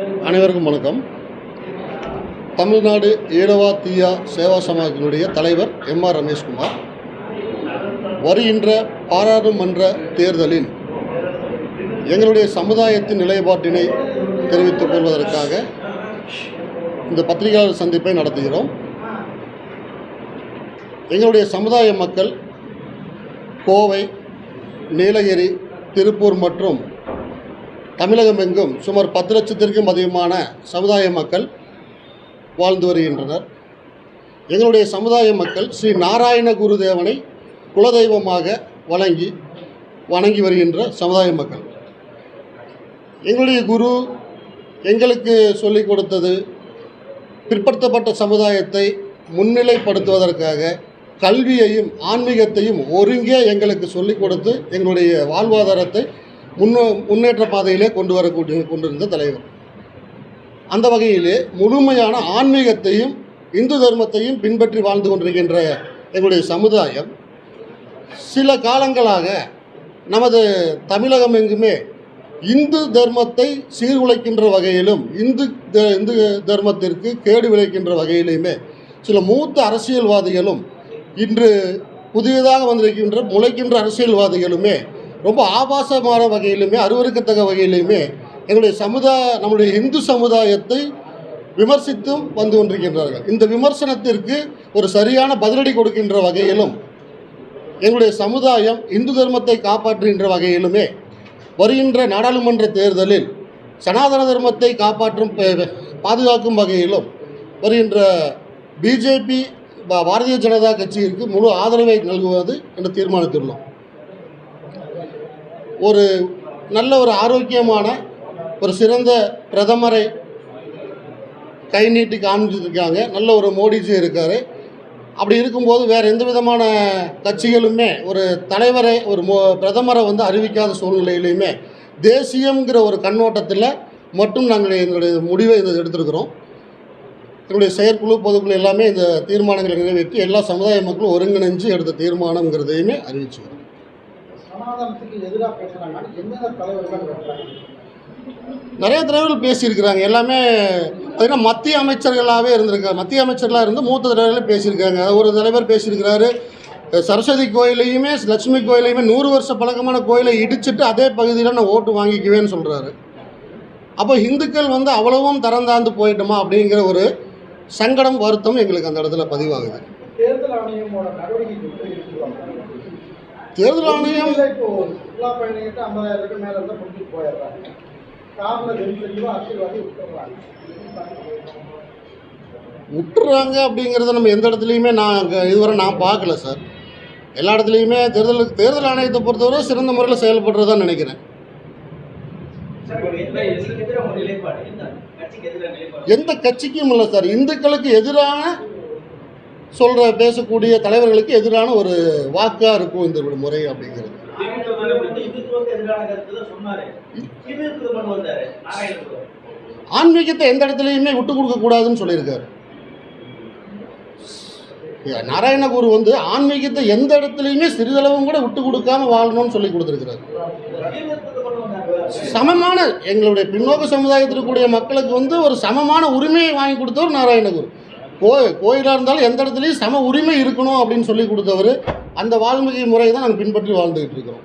அனைவருக்கும் வணக்கம். தமிழ்நாடு ஈழவா தீயா சேவா சமாஜத்தினுடைய தலைவர் எம் ஆர் ரமேஷ்குமார். வருகின்ற பாராளுமன்ற தேர்தலில் எங்களுடைய சமுதாயத்தின் நிலைப்பாட்டினை தெரிவித்துக் கொள்வதற்காக இந்த பத்திரிகையாளர் சந்திப்பை நடத்துகிறோம். எங்களுடைய சமுதாய மக்கள் கோவை நீலகிரி திருப்பூர் மற்றும் தமிழகம் எங்கும் சுமார் பத்து லட்சத்திற்கும் அதிகமான சமுதாய மக்கள் வாழ்ந்து வருகின்றனர். எங்களுடைய சமுதாய மக்கள் ஸ்ரீ நாராயண குருதேவனை குலதெய்வமாக வழங்கி வணங்கி வருகின்ற சமுதாய மக்கள். எங்களுடைய குரு எங்களுக்கு சொல்லிக் கொடுத்தது பிற்படுத்தப்பட்ட சமுதாயத்தை முன்னிலைப்படுத்துவதற்காக கல்வியையும் ஆன்மீகத்தையும் ஒருங்கே எங்களுக்கு சொல்லிக் கொடுத்து எங்களுடைய வாழ்வாதாரத்தை முன்னோ முன்னேற்ற பாதையிலே கொண்டு வரக்கூடிய கொண்டிருந்த தலைவர். அந்த வகையிலே முழுமையான ஆன்மீகத்தையும் இந்து தர்மத்தையும் பின்பற்றி வாழ்ந்து கொண்டிருக்கின்ற எங்களுடைய சமுதாயம் சில காலங்களாக நமது தமிழகம் எங்குமே இந்து தர்மத்தை சீர்குலைக்கின்ற வகையிலும் இந்து த- இந்து தர்மத்திற்கு கேடு விளைக்கின்ற வகையிலுமே சில மூத்த அரசியல்வாதிகளும் இன்று புதியதாக வந்திருக்கின்ற முளைக்கின்ற அரசியல்வாதிகளுமே ரொம்ப ஆபாசமான வகையிலுமே அருவருக்கத்தக்க வகையிலுமே எங்களுடைய சமுதாய நம்முடைய இந்து சமுதாயத்தை விமர்சித்தும் வந்து கொண்டிருக்கின்றார்கள். இந்த விமர்சனத்திற்கு ஒரு சரியான பதிலடி கொடுக்கின்ற வகையிலும் எங்களுடைய சமுதாயம் இந்து தர்மத்தை காப்பாற்றுகின்ற வகையிலுமே வருகின்ற நாடாளுமன்ற தேர்தலில் சனாதன தர்மத்தை காப்பாற்றும் பாதுகாக்கும் வகையிலும் வருகின்ற பிஜேபி பாரதிய ஜனதா கட்சியிற்கு முழு ஆதரவை நல்குவது என்று தீர்மானித்துள்ளோம். ஒரு நல்ல ஒரு ஆரோக்கியமான ஒரு சிறந்த பிரதமரை கை நீட்டி காமிச்சிருக்காங்க நல்ல ஒரு மோடிஜி இருக்கார். அப்படி இருக்கும்போது வேறு எந்த விதமான கட்சிகளுமே ஒரு தலைவரை ஒரு மோ பிரதமரை வந்து அறிவிக்காத சூழ்நிலையிலையுமே தேசியங்கிற ஒரு கண்ணோட்டத்தில் மட்டும் நாங்கள் எங்களுடைய முடிவை இதை எடுத்திருக்கிறோம். எங்களுடைய செயற்குழு பொதுக்குழு எல்லாமே இந்த தீர்மானங்களை நிறைவேற்றி எல்லா சமுதாய மக்களும் ஒருங்கிணைஞ்சு எடுத்த தீர்மானங்கிறதையுமே அறிவிச்சுக்கிறோம். சனாதனத்துக்கு எதிராக பேசுறாங்க எந்தெந்த தலைவர்கள் நிறைய தலைவர்கள் பேசியிருக்கிறாங்க. எல்லாமே பார்த்தீங்கன்னா மத்திய அமைச்சர்களாகவே இருந்திருக்காங்க. மத்திய அமைச்சர்களாக இருந்து மூத்த தலைவர்களே பேசியிருக்காங்க. ஒரு தலைவர் பேசியிருக்கிறாரு. சரஸ்வதி கோயிலையுமே லட்சுமி கோயிலையுமே நூறு வருஷ பழக்கமான கோயிலை இடிச்சிட்டு அதே பகுதியில் நான் ஓட்டு வாங்கிக்குவேன்னு சொல்கிறாரு அப்போ இந்துக்கள் வந்து அவ்வளவும் தரந்தாந்து போயிட்டோமா அப்படிங்கிற ஒரு சங்கடம் வருத்தம் எங்களுக்கு அந்த இடத்துல பதிவாகுது. தேர்தல் ஆணையமோட நடவடிக்கை தேர்தல் ஆணையம் இப்போ சுற்றுலா பயணிகிட்ட ஐம்பதாயிரம் ரூபாய் மேல இருந்தா பிடிச்சிட்டு போயிடுறாங்க. காரணம் தெரிஞ்சோ அரசியல்வாதி விட்டுறாங்க. விட்டுறாங்க அப்படிங்கிறத நம்ம எந்த இடத்துலையுமே நான் அங்க இதுவரை நான் பார்க்கல சார். எல்லா இடத்துலையுமே தேர்தல் தேர்தல் ஆணையத்தை பொறுத்தவரை சிறந்த முறையில் செயல்படுறதா நினைக்கிறேன். எந்த கட்சிக்கும் இல்லை சார். இந்துக்களுக்கு எதிரான சொல்கிற பேசக்கூடிய தலைவர்களுக்கு எதிரான ஒரு வாக்காக இருக்கும் இந்த முறை அப்படிங்கிறது. ஆன்மீகத்தை எந்த இடத்துலையுமே விட்டு கொடுக்கக்கூடாதுன்னு சொல்லியிருக்காரு. நாராயணகுரு வந்து ஆன்மீகத்தை எந்த இடத்துலையுமே சிறிதளவும் கூட விட்டு கொடுக்காம வாழணும்னு சொல்லி கொடுத்துருக்கிறார். சமமான எங்களுடைய பின்னோக்க சமுதாயத்திற்குரிய மக்களுக்கு வந்து ஒரு சமமான உரிமையை வாங்கி கொடுத்தவர் நாராயணகுரு கோ கோயிலாக இருந்தாலும் எந்த இடத்துலையும் சம உரிமை இருக்கணும் அப்படின்னு சொல்லி கொடுத்தவர் அந்த வால்மீகி முறையை தான் நாங்கள் பின்பற்றி வாழ்ந்துகிட்டு இருக்கிறோம்.